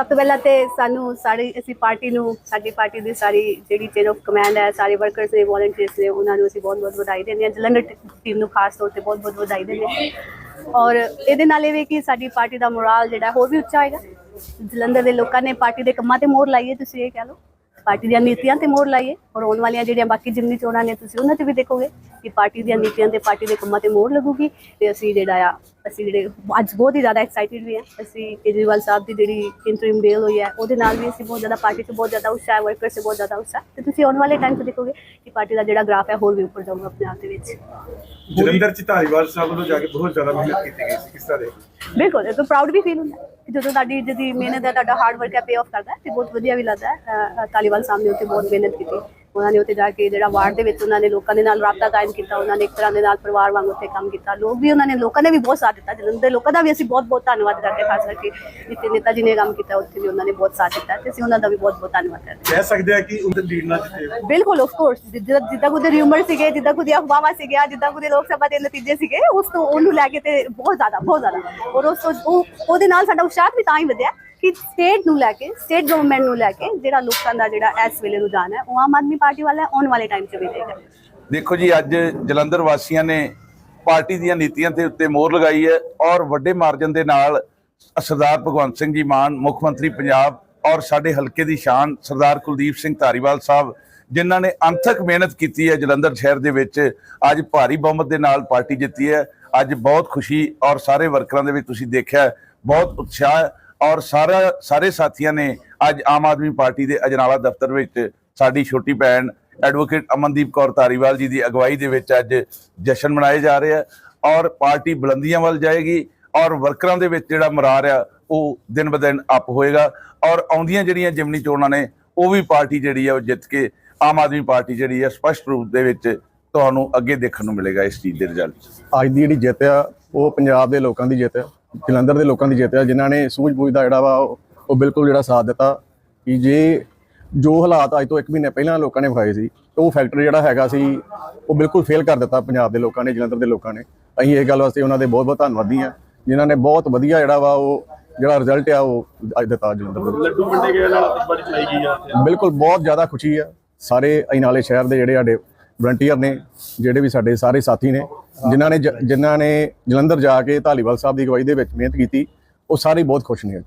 ਸਭ ਤੋਂ ਪਹਿਲਾਂ ਤੇ ਸਾਨੂੰ ਸਾਰੀ ਅਸੀਂ ਪਾਰਟੀ ਨੂੰ, ਸਾਡੀ ਪਾਰਟੀ ਦੀ ਸਾਰੀ ਜਿਹੜੀ ਚੇਨ ਆਫ ਕਮਾਂਡ ਹੈ, ਸਾਰੇ ਵਰਕਰਸ ਨੇ ਵੋਲੰਟੀਅਰਸ ਨੇ, ਉਹਨਾਂ ਨੂੰ ਅਸੀਂ ਬਹੁਤ-ਬਹੁਤ ਵਧਾਈ ਦਿੰਦੇ ਹਾਂ। ਜਲੰਧਰ ਟੀਮ ਨੂੰ ਖਾਸ ਤੌਰ ਤੇ ਬਹੁਤ-ਬਹੁਤ ਵਧਾਈ ਦਿੰਦੇ ਹਾਂ। ਔਰ ਇਹਦੇ ਨਾਲ ਇਹ ਵੀ ਕਿ ਸਾਡੀ ਪਾਰਟੀ ਦਾ ਮੋਰਲ ਜਿਹੜਾ ਹੋਰ ਵੀ ਉੱਚਾ ਹੋਏਗਾ। ਜਲੰਧਰ ਦੇ ਲੋਕਾਂ ਨੇ ਪਾਰਟੀ ਦੇ ਕੰਮਾਂ ਤੇ ਮੋਹਰ ਲਾਈ ਹੈ, ਤੁਸੀਂ ਇਹ ਕਹਿ ਲਓ। ਪਾਰਟੀ ਦੀਆਂ ਨੀਤੀਆਂ ਤੇ ਮੋਹਰ ਲਾਈਏ ਔਰ ਆਉਣ ਵਾਲੀਆਂ ਜਿਹੜੀਆਂ ਬਾਕੀ ਜਿੰਨੀ ਚੋਣਾਂ ਨੇ, ਤੁਸੀਂ ਉਹਨਾਂ ਤੇ ਵੀ ਦੇਖੋਗੇ ਕਿ ਪਾਰਟੀ ਦੀਆਂ ਨੀਤੀਆਂ ਤੇ ਪਾਰਟੀ ਦੇ ਕੰਮਾਂ ਤੇ ਮੋਹਰ ਲੱਗੂਗੀ। ਤੇ ਅਸੀਂ ਜਿਹੜਾ ਆ ਅਸੀਂ ਜਿਹੜੇ ਅੱਜ ਬਹੁਤ ਹੀ ਜ਼ਿਆਦਾ ਐਕਸਾਈਟਿਡ ਵੀ ਹਾਂ। ਅਸੀਂ ਕੇਜਰੀਵਾਲ ਸਾਹਿਬ ਦੀ ਜਿਹੜੀ ਇੰਟਰਿਮ ਡੇਲ ਹੋਈ ਹੈ ਉਹਦੇ ਨਾਲ ਵੀ ਅਸੀਂ ਬਹੁਤ ਜ਼ਿਆਦਾ ਪਾਰਟੀ 'ਚ ਬਹੁਤ ਜ਼ਿਆਦਾ ਉਤਸ਼ਾਹ ਹੈ ਵਰਕਰ 'ਚ ਬਹੁਤ ਜ਼ਿਆਦਾ ਉਤਸ਼ਾਹ ਤੇ ਤੁਸੀਂ ਆਉਣ ਵਾਲੇ ਟਾਈਮ 'ਚ ਦੇਖੋਗੇ ਕਿ ਪਾਰਟੀ ਦਾ ਜਿਹੜਾ ਗ੍ਰਾਫ ਹੈ ਹੋਰ ਵੀ ਉੱਪਰ ਜਾਊਗਾ ਆਪਣੇ ਆਪ ਦੇ ਵਿੱਚ। ਜਲੰਧਰ ਚ ਧਾਰੀਵਾਲ ਸਾਹਿਬ ਵੱਲੋਂ ਜਾ ਕੇ ਬਹੁਤ ਜ਼ਿਆਦਾ ਮਿਹਨਤ ਕੀਤੀ ਗਈ ਸੀ ਕਿਸ ਤਰ੍ਹਾਂ ਦੇ ਬਿਲਕੁਲ ਇਹ ਤਾਂ ਪ੍ਰਾਊਡ ਵੀ ਫੀਲ ਹੁੰਦਾ ਹੈ ਕਿ ਜਦੋਂ ਤੁਹਾਡੀ ਜਿਹਦੀ ਮਿਹਨਤ ਹੈ ਤੁਹਾਡਾ ਹਾਰਡ ਵਰਕ ਹੈ ਪੇ ਆਫ ਕਰਦਾ ਹੈ ਤੇ ਬਹੁਤ ਵਧੀਆ ਵੀ ਲੱਗਦਾ ਹੈ। ਤਾਲੀਵਾਲ ਸਾਹਿਬ ਨੇ ਉੱਥੇ ਬਹੁਤ ਮਿਹਨਤ ਕੀਤੀ। ਉਹਨਾਂ ਨੇ ਉੱਥੇ ਜਾ ਕੇ ਜਿਹੜਾ ਵਾਰਡ ਦੇ ਵਿੱਚ ਉਹਨਾਂ ਨੇ ਲੋਕਾਂ ਦੇ ਨਾਲ ਰਾਬਤਾ ਕਾਇਮ ਕੀਤਾ ਉਹਨਾਂ ਨੇ ਇੱਕ ਤਰ੍ਹਾਂ ਦੇ ਨਾਲ ਪਰਿਵਾਰ ਵਾਂਗ ਉੱਥੇ ਕੰਮ ਕੀਤਾ। ਲੋਕ ਵੀ ਉਹਨਾਂ ਨੇ ਲੋਕਾਂ ਨੇ ਵੀ ਬਹੁਤ ਸਾਥ ਦਿੱਤਾ ਜਲੰਧਰ ਦੇ ਲੋਕਾਂ ਦਾ ਵੀ ਅਸੀਂ ਬਹੁਤ ਬਹੁਤ ਧੰਨਵਾਦ ਕਰਦੇ ਖਾਸ ਕਰਕੇ ਜਿੱਥੇ ਨੇਤਾ ਜੀ ਨੇ ਕੰਮ ਕੀਤਾ ਉੱਥੇ ਵੀ ਉਹਨਾਂ ਨੇ ਬਹੁਤ ਸਾਥ ਦਿੱਤਾ ਤੇ ਅਸੀਂ ਉਹਨਾਂ ਦਾ ਵੀ ਬਹੁਤ ਬਹੁਤ ਧੰਨਵਾਦ ਕਰਦੇ ਹਾਂ। ਕਹਿ ਸਕਦੇ ਆ ਕਿ ਉਹਦੇ ਲੀਡ ਨਾਲ ਜਿੱਤੇ ਬਿਲਕੁਲ ਆਫ ਕੋਰਸ ਜਿੱਦਾਂ ਜਿੱਦਾਂ ਕੋਈ ਰਿਊਮਰ ਸੀਗੇ ਜਿੱਦਾਂ ਕੋਈ ਅਫਵਾਹਾਂ ਸੀਗੀਆਂ ਜਿੱਦਾਂ ਕੋਈ ਲੋਕ ਸਭਾ ਦੇ ਨਤੀਜੇ ਸੀਗੇ ਉਸ ਤੋਂ ਉਹਨੂੰ ਲੈ ਕੇ ਤੇ ਬਹੁਤ ਜ਼ਿਆਦਾ ਬਹੁਤ ਜ਼ਿਆਦਾ। ਔਰ ਉਸ ਤੋਂ ਉਹ ਉਹਦੇ ਨਾਲ ਸਾਡਾ ਉਤਸ਼ਾਹ ਵੀ ਤਾਂ ਹੀ ਵਧਿਆ। ਕਿ ਸਟੇਟ ਨੂੰ ਲੈ ਕੇ, ਸਟੇਟ ਗਵਰਨਮੈਂਟ ਨੂੰ ਲੈ ਕੇ ਜਿਹੜਾ ਲੋਕਾਂ ਦਾ ਜਿਹੜਾ ਇਸ ਵੇਲੇ ਰੁਝਾਨ ਹੈ, ਉਹ ਆਮ ਆਦਮੀ ਪਾਰਟੀ ਵਾਲਾ ਹੈ ਆਉਣ ਵਾਲੇ ਟਾਈਮ 'ਚ ਵੀ ਰਹੇਗਾ ਦੇਖੋ ਜੀ, ਅੱਜ ਜਲੰਧਰ ਵਾਸੀਆਂ ਨੇ ਪਾਰਟੀ ਦੀਆਂ ਨੀਤੀਆਂ ਦੇ ਉੱਤੇ ਮੋਹਰ ਲਗਾਈ ਹੈ ਔਰ ਵੱਡੇ ਮਾਰਜਨ ਦੇ ਨਾਲ ਸਰਦਾਰ ਭਗਵੰਤ ਸਿੰਘ ਜੀ ਮਾਨ, ਮੁੱਖ ਮੰਤਰੀ ਪੰਜਾਬ ਔਰ ਸਾਡੇ ਹਲਕੇ ਦੀ ਸ਼ਾਨ ਸਰਦਾਰ ਕੁਲਦੀਪ ਸਿੰਘ ਧਾਰੀਵਾਲ ਸਾਹਿਬ, ਜਿਨ੍ਹਾਂ ਨੇ ਅੰਥਕ ਮਿਹਨਤ ਕੀਤੀ ਹੈ ਜਲੰਧਰ ਸ਼ਹਿਰ ਦੇ ਵਿੱਚ, ਅੱਜ ਭਾਰੀ ਬਹੁਮਤ ਦੇ ਨਾਲ ਪਾਰਟੀ ਜਿੱਤੀ ਹੈ। ਅੱਜ ਬਹੁਤ ਖੁਸ਼ੀ ਔਰ ਸਾਰੇ ਵਰਕਰਾਂ ਦੇ ਵਿੱਚ ਤੁਸੀਂ ਦੇਖਿਆ, ਬਹੁਤ ਉਤਸ਼ਾਹ ਔਰ ਸਾਰਾ ਸਾਰੇ ਸਾਥੀਆਂ ਨੇ ਅੱਜ ਆਮ ਆਦਮੀ ਪਾਰਟੀ ਦੇ ਅਜਨਾਲਾ ਦਫ਼ਤਰ ਵਿੱਚ ਸਾਡੀ ਛੋਟੀ ਭੈਣ ਐਡਵੋਕੇਟ ਅਮਨਦੀਪ ਕੌਰ ਧਾਰੀਵਾਲ ਜੀ ਦੀ ਅਗਵਾਈ ਦੇ ਵਿੱਚ ਅੱਜ ਜਸ਼ਨ ਮਨਾਏ ਜਾ ਰਹੇ ਆ ਔਰ ਪਾਰਟੀ ਬੁਲੰਦੀਆਂ ਵੱਲ ਜਾਏਗੀ ਔਰ ਵਰਕਰਾਂ ਦੇ ਵਿੱਚ ਜਿਹੜਾ ਮਰਾਰ ਆ, ਉਹ ਦਿਨ ਬ ਦਿਨ ਅਪ ਹੋਏਗਾ ਔਰ ਆਉਂਦੀਆਂ ਜਿਹੜੀਆਂ ਜਿਮਨੀ ਚੋਣਾਂ ਨੇ, ਉਹ ਵੀ ਪਾਰਟੀ ਜਿਹੜੀ ਆ, ਉਹ ਜਿੱਤ ਕੇ ਆਮ ਆਦਮੀ ਪਾਰਟੀ ਜਿਹੜੀ ਆ, ਸਪਸ਼ਟ ਰੂਪ ਦੇ ਵਿੱਚ ਤੁਹਾਨੂੰ ਅੱਗੇ ਦੇਖਣ ਨੂੰ ਮਿਲੇਗਾ ਇਸ ਚੀਜ਼ ਦੇ ਰਿਜ਼ਲਟ ਅੱਜ ਦੀ ਜਿਹੜੀ ਜਿੱਤ ਆ, ਉਹ ਪੰਜਾਬ ਦੇ ਲੋਕਾਂ ਦੀ ਜਿੱਤ ਆ। ਜਲੰਧਰ ਦੇ ਲੋਕਾਂ ਦੀ ਜਿੱਤ ਆ ਜਿਨ੍ਹਾਂ ਨੇ ਸੂਝ-ਬੂਝ ਦਾ ਜਿਹੜਾ ਵਾ ਉਹ ਬਿਲਕੁਲ ਜਿਹੜਾ ਸਾਥ ਦਿੱਤਾ ਕਿ ਜੇ ਜੋ ਹਾਲਾਤ ਅੱਜ ਤੋਂ 1 ਮਹੀਨੇ ਪਹਿਲਾਂ ਲੋਕਾਂ ਨੇ ਵਿਖਾਏ ਸੀ ਉਹ ਫੈਕਟਰ ਜਿਹੜਾ ਹੈਗਾ ਸੀ ਉਹ ਬਿਲਕੁਲ ਫੇਲ ਕਰ ਦਿੱਤਾ ਪੰਜਾਬ ਦੇ ਲੋਕਾਂ ਨੇ ਜਲੰਧਰ ਦੇ ਲੋਕਾਂ ਨੇ। ਅਸੀਂ ਇਹ ਗੱਲ ਵਾਸਤੇ ਉਹਨਾਂ ਦੇ ਬਹੁਤ ਬਹੁਤ ਧੰਨਵਾਦੀ ਆ ਜਿਨ੍ਹਾਂ ਨੇ ਬਹੁਤ ਵਧੀਆ ਜਿਹੜਾ ਵਾ ਉਹ ਜਿਹੜਾ ਰਿਜ਼ਲਟ ਆ ਉਹ ਅੱਜ ਦਿੱਤਾ ਜਲੰਧਰ ਦੇ ਲੱਡੂ ਗਏ ਨਾਲ ਬੜੀ ਚਲਾਈ ਗਈ ਆ। ਬਿਲਕੁਲ ਬਹੁਤ ਜ਼ਿਆਦਾ ਖੁਸ਼ੀ ਆ ਸਾਰੇ ਅਜਨਾਲੇ ਸ਼ਹਿਰ ਦੇ ਜਿਹੜੇ ਸਾਡੇ ਵਲੰਟੀਅਰ ਨੇ, ਜਿਹੜੇ ਵੀ ਸਾਡੇ ਸਾਰੇ ਸਾਥੀ ਨੇ, ਜਿਨ੍ਹਾਂ ਨੇ ਜ- ਜਿਨ੍ਹਾਂ ਨੇ ਜਲੰਧਰ ਜਾ ਕੇ ਧਾਲੀਵਾਲ ਸਾਹਿਬ ਦੀ ਅਗਵਾਈ ਦੇ ਵਿੱਚ ਮਿਹਨਤ ਕੀਤੀ, ਉਹ ਸਾਰੇ ਬਹੁਤ ਖੁਸ਼ ਨੇ ਅੱਜ।